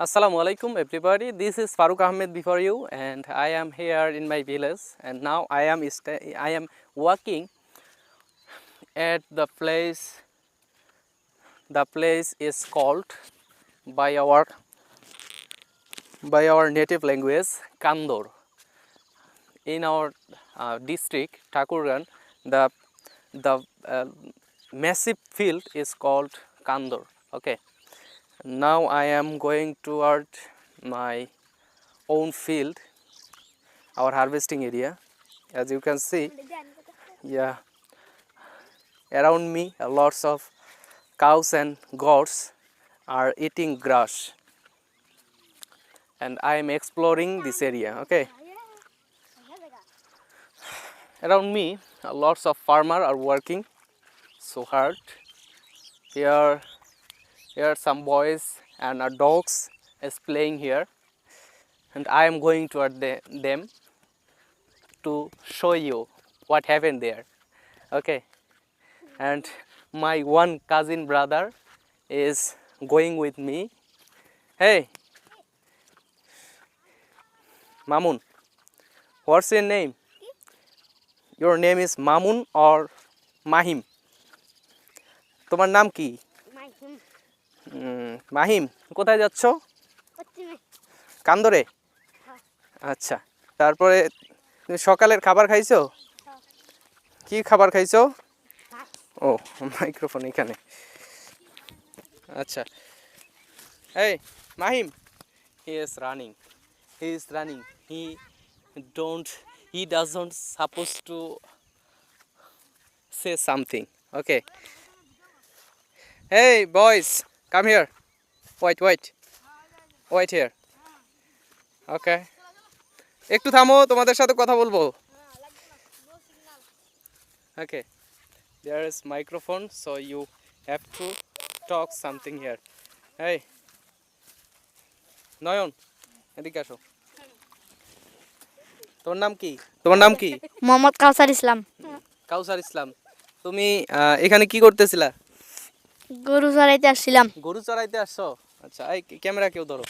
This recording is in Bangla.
Assalamu alaikum everybody. This is Farooq Ahmed before you and I am here in my village and now I am I am working at the place the place is called by our by our native language Kandor. In our uh, district Thakurgan the the uh, massive field is called Kandor. Okay now I am going toward my own field, our harvesting area. As you can see, yeah, around me, uh, lots of cows and goats are eating grass, and I am exploring this area. Okay, around me, uh, lots of farmer are working so hard. Here here some boys and uh, dogs is playing here and i am going toward the, them to show you what happened there okay and my one cousin brother is going with me hey mamun what's your name your name is mamun or mahim তোমার নাম কি উম, মাহিম কোথায় যাচ্ছ? কান্দরে? আচ্ছা তারপরে সকালের খাবার খাইছো? কি খাবার খাইছো? ও মাইক্রোফোন এখানে। আচ্ছা। এই Mahim he is running. He is running. He don't he doesn't suppose to say something. Okay. Hey boys, come here. Wait, wait. Wait here. Okay. একটু থামো তোমাদের সাথে কথা বলব Okay. There is microphone so you have to talk something here. Hey. নয়ন এদিকে আসো তোমার নাম কি তোমার নাম কি মোহাম্মদ কাউসার ইসলাম কাউসার ইসলাম তুমি এখানে কি করতেছিলা গরু চড়াইতে আসছিলাম। গরু চড়াইতে আসছো? আচ্ছা এই ক্যামেরা কেউ ধরো।